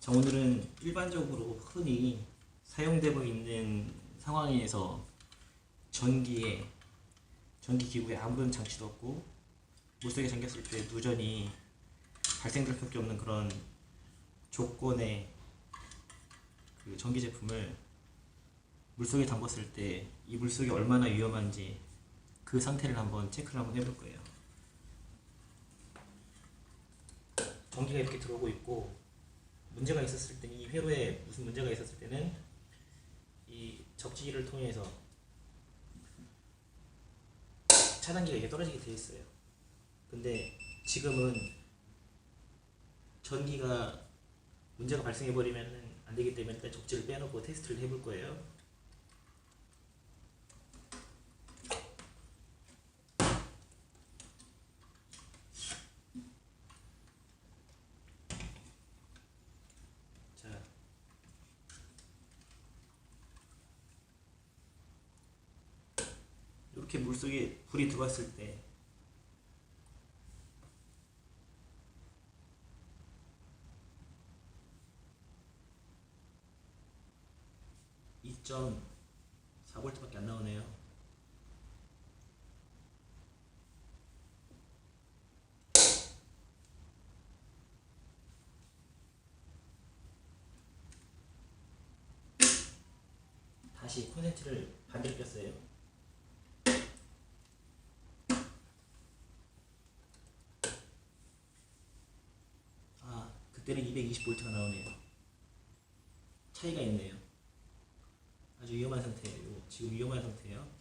자, 오늘은 일반적으로 흔히 사용되고 있는 상황에서 전기에 전기 기구에 아무런 장치도 없고 물속에 잠겼을 때 누전이 발생될 수밖에 없는 그런 조건의 그 전기 제품을 물속에 담궜을 때 이 물속이 얼마나 위험한지 그 상태를 한번 체크를 한번 해볼 거예요. 전기가 이렇게 들어오고 있고 문제가 있었을 때 이 회로에 무슨 문제가 있었을 때는 이 접지기를 통해서 차단기가 이렇게 떨어지게 돼 있어요. 근데 지금은 전기가 문제가 발생해 버리면 안 되기 때문에 일단 접지를 빼놓고 테스트를 해볼 거예요. 자, 이렇게 물속에 불이 들어왔을 때2.4V밖에 안 나오네요. 다시 콘센트를 반대로 꼈어요. 아, 그때는 220V가 나오네요. 차이가 있네요. 아주 위험한 상태예요. 지금 위험한 상태예요.